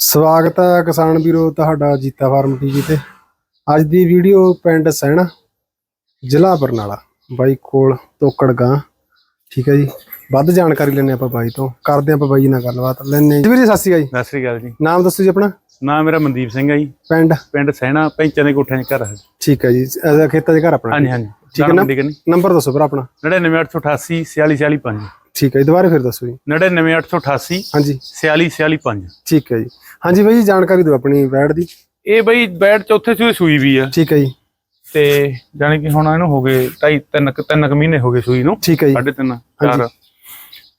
ਸਵਾਗਤ ਹੈ ਕਿਸਾਨ ਵੀਰੋ ਤੁਹਾਡਾ ਜੀਤਾ ਫਾਰਮ ਟੀਵੀ ਤੇ। ਅੱਜ ਦੀ ਵੀਡੀਓ ਪਿੰਡ ਸੈਣਾ ਜ਼ਿਲ੍ਹਾ ਬਰਨਾਲਾ ਬਾਈ ਕੋਲ ਤੋਕੜ ਗਾਂ। ਠੀਕ ਹੈ ਜੀ ਵੱਧ ਜਾਣਕਾਰੀ ਲੈਣੇ ਆਪਾਂ ਬਾਈ ਤੋਂ। ਕਰਦੇ ਆਪਾਂ ਬਾਈ ਨਾਲ ਗੱਲਬਾਤ ਲੈਣੇ ਜੀ। ਵੀਰੇ ਸਤਿ ਸ਼੍ਰੀ ਅਕਾਲ ਜੀ। ਸਤਿ ਸ੍ਰੀ ਅਕਾਲ ਜੀ। ਨਾਮ ਦੱਸੋ ਜੀ ਆਪਣਾ? ਨਾਮ ਮੇਰਾ ਮਨਦੀਪ ਸਿੰਘ ਹੈ ਜੀ। ਪਿੰਡ? ਪਿੰਡ ਸਹਿਣਾ ਪੈਂਚਾਂ ਦੇ ਕੋਠਿਆਂ 'ਚ ਘਰ ਹੈ। ਠੀਕ ਹੈ ਜੀ ਇਹਦਾ ਖੇਤਾਂ ਦੇ ਘਰ ਆਪਣਾ? ਹਾਂਜੀ ਹਾਂਜੀ। ਠੀਕ ਹੈ ਨਾ? ਮੰਡੀ ਕਨੀ ਨੰਬਰ ਦੱਸੋ ਭਰਾ ਆਪਣਾ। 99888 4645 ਠੀਕ ਹੈ ਜੀ ਦੁਬਾਰਾ ਫਿਰ ਦੱਸੋ ਜੀ। 99888 ਹਾਂਜੀ। 4645 ਠੀਕ ਹੈ ਜੀ। ਹਾਂਜੀ ਬਾਈ ਜੀ ਜਾਣਕਾਰੀ ਦਿਓ ਆਪਣੀ ਵੈੜ ਦੀ। ਇਹ ਬਈ ਬੈਡ ਚੌਥੇ ਸੂਈ ਸੂਈ ਵੀ ਆ। ਠੀਕ ਹੈ ਜੀ। ਤੇ ਜਾਣੀ ਕਿ ਹੁਣ ਇਹਨੂੰ ਹੋ ਗਏ ਢਾਈ ਤਿੰਨ ਕੁ- ਤਿੰਨ ਕੁ ਮਹੀਨੇ ਹੋ ਗਏ ਸੂਈ ਨੂੰ। ਠੀਕ ਹੈ ਜੀ। ਸਾਢੇ ਤਿੰਨ ਚਾਰ।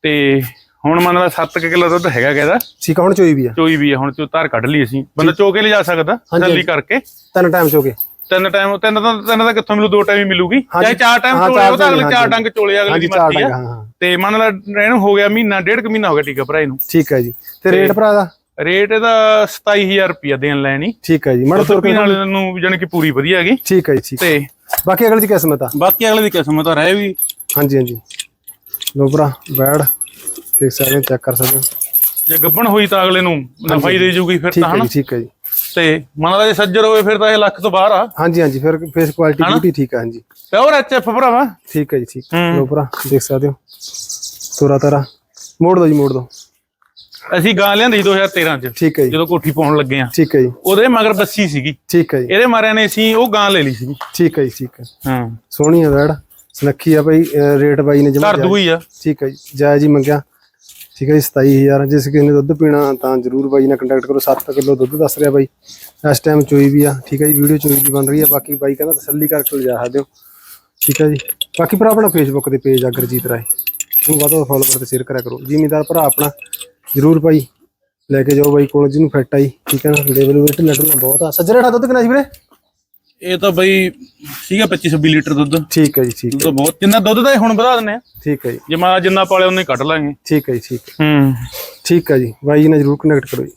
ਤੇ ਹੁਣ ਮੰਨ ਲਾ 7 ਕਿਲੋ ਦੁੱਧ ਹੈਗਾ ਕਿਹਦਾ ਠੀਕ ਹੁਣ ਚੋਈ ਵੀ ਆ। ਚੋਈ ਵੀ ਆ ਹੁਣ ਚੋ ਧਾਰ ਕੱਢ ਲਈ ਅਸੀਂ। ਬੰਦਾ ਚੋ ਕੇ ਲਿਜਾ ਸਕਦਾ ਹਾਂਜੀ। ਕਰਕੇ। ਤਿੰਨ ਟਾਈਮ ਚੋਗੇ ਤਿੰਨ ਟਾਈਮ ਤਿੰਨ ਤਾਂ ਤਿੰਨ ਤਾਂ ਕਿੱਥੋਂ ਮਿਲੂ? ਦੋ ਟਾਈਮ ਹੀ ਮਿਲੂਗੀ। ਚਾਹੇ ਚਾਰ ਟਾਈਮ ਚੋਲੇ ਉਹ ਤਾਂ ਅਗਲੇ ਚਾਰ। ਡੰਗ ਚੋਲੇ ਅਗਲੇ ਦੀ ਮਰਜ਼ੀ ਆ। ਤੇ ਮੰਨ ਲਾ ਇਹਨੂੰ ਹੋ ਗਿਆ ਮਹੀਨਾ ਡੇਢ ਕੁ ਮਹੀਨਾ ਹੋ ਗਿਆ ਟੀਕਾ ਭਰਾ ਇਹਨੂੰ। ਠੀਕ ਹੈ ਜੀ। ਤੇ ਰੇਟ ਭਰਾ ਦਾ? ਰੇਟ ਇਹਦਾ 27000 ਰੁਪਇਆ ਦੇਣ ਲੈਣੀ। ਠੀਕ ਹੈ ਜੀ ਮੜ ਤੁਰ ਕੇ ਨਾਲ ਨੂੰ ਜਾਣੀ ਕਿ ਪੂਰੀ ਵਧੀਆ ਹੈਗੀ। ਠੀਕ ਹੈ ਜੀ ਠੀਕ ਤੇ ਬਾਕੀ ਅਗਲੀ ਦੀ ਕਿਸਮਤ ਆ? ਬਾਕੀ ਅਗਲੇ ਦੀ ਕਿਸਮਤ ਆ ਰਹਿ ਵੀ। ਹਾਂਜੀ ਹਾਂਜੀ। ਲੋ ਭਰਾ ਬੈੜ ਦੇਖ ਸਕਦੇ ਚੈੱਕ ਕਰ ਸਕਦੇ ਜੇ ਗੱਬਣ ਹੋਈ ਤਾਂ ਅਗਲੇ ਨੂੰ ਨਫਾ ਹੀ ਦੇ ਜੂਗੀ ਫਿਰ ਤਾਂ ਹੈ ਹਨਾ? ਠੀਕ ਹੈ ਜੀ। ਤੇ ਮੰਨ ਜੇ ਸੱਜਰ ਹੋਵੇ ਫਿਰ ਤਾਂ ਇਹ ਲੱਖ ਤੋਂ ਬਾਹਰ ਆ। ਹਾਂਜੀ ਹਾਂਜੀ ਫਿਰ ਫੇਸ ਕੁਆਲਿਟੀ ਬਿਊਟੀ ਠੀਕ ਹੈ ਹਾਂਜੀ। ਪਿਓਰ ਐਚਐਫ ਭਰਾਵਾ। ਠੀਕ ਹੈ ਜੀ ਠੀਕ। ਲੋ ਭਰਾ ਦੇਖ ਸਕਦੇ ਹੋ। ਤੋਰਾ ਤਾਰਾ। ਮੋੜ ਦੋ ਜੀ ਮੋੜ ਦੋ। ਅਸੀਂ ਗਾਂ ਲਿਆਂਦੀ 2013 ਚ ਠੀਕ ਹੈ ਜੀ। ਜਦੋਂ ਕੋਠੀ ਪਾਉਣ ਲੱਗੇ ਆ। ਠੀਕ ਹੈ ਜੀ। ਉਹਦੇ ਮਗਰ ਬੱਸੀ ਸੀਗੀ। ਠੀਕ ਹੈ ਜੀ। ਇਹਦੇ ਮਾਰਿਆਂ ਨੇ ਅਸੀਂ ਉਹ ਗਾਂ ਲੈ ਲਈ ਸੀਗੀ। ਠੀਕ ਹੈ ਜੀ ਠੀਕ ਹੈ ਹਾਂ। ਸੋਹਣੀ ਆ ਬੈੜ ਸੁਨੱਖੀ ਆ ਭਾਈ ਰੇਟ ਬਾਈ ਨੇ ਜਮਾ ਘਰ ਦੂਈ ਆ। ਠੀਕ ਹੈ ਜੀ ਜਾਇਜ਼ ਹੀ ਮੰਗਿਆ। ਠੀਕ ਹੈ ਜੀ 27000 ਜੇ ਕਿਸੇ ਨੇ ਦੁੱਧ ਪੀਣਾ, ਤਾਂ ਜਰੂਰ ਬਾਈ ਨਾਲ ਕੰਟੈਕਟ ਕਰੋ। 7 ਕਿਲੋ ਦੁੱਧ ਦੱਸ ਰਿਹਾ ਬਾਈ। ਇਸ ਟਾਈਮ ਚੋਈ ਵੀ ਆ। ਠੀਕ ਹੈ ਜੀ ਵੀਡੀਓ ਚੋਈ ਵੀ ਬਣ ਰਹੀ ਆ। ਬਾਕੀ ਬਾਈ ਕਹਿੰਦਾ ਤਸੱਲੀ ਕਰਕੇ ਲਿਜਾ ਸਕਦੇ ਹੋ। ਠੀਕ ਹੈ ਜੀ। ਬਾਕੀ ਭਰਾ ਆਪਣਾ ਫੇਸਬੁੱਕ 'ਤੇ ਪੇਜ ਆ, ਗੁਰਜੀਤ ਰਾਏ। ਉਹਨੂੰ ਵੱਧ ਤੋਂ ਫੋਲੋ ਕਰਕੇ ਸ਼ੇਅਰ ਕਰਿਆ ਕਰੋ। ਜ਼ਿਮੀਦਾਰ ਭਰਾ ਆਪਣਾ, ਜਰੂਰ ਭਾਈ ਲੈ ਕੇ ਜਾਓ ਬਾਈ ਕੋਲ, ਜਿਹਨੂੰ ਫਿੱਟ ਆਈ ਠੀਕ ਹੈ ਨਾ ਲੈਵਲ ਵੇਟ ਲੱਡਣਾ ਬਹੁਤ ਆ। ਸੱਜਰੇ ਠਾ ਦੁੱਧ ਕਿੰਨਾ ਸੀ ਵੀਰੇ? ਇਹ ਤਾਂ ਬਈ ਸੀਗਾ 25 26 ਲੀਟਰ ਦੁੱਧ। ਠੀਕ ਹੈ ਜੀ ਠੀਕ ਦੁੱਧ ਤਾਂ ਬਹੁਤ ਜਿੰਨਾ ਦੁੱਧ ਦਾ ਹੁਣ ਵਧਾ ਦਿੰਨੇ ਆ। ਠੀਕ ਹੈ ਜੀ। ਜੇ ਮਾ ਜਿੰਨਾ ਪਾਲਿਆ ਉਹਨੇ ਕੱਢ ਲਾਂਗੇ। ਠੀਕ ਹੈ ਜੀ ਠੀਕ ਹੈ। ਹੂੰ। ਠੀਕ ਹੈ ਜੀ ਬਾਈ ਨਾਲ ਜਰੂਰ ਕਨੈਕਟ ਕਰੋ ਜੀ।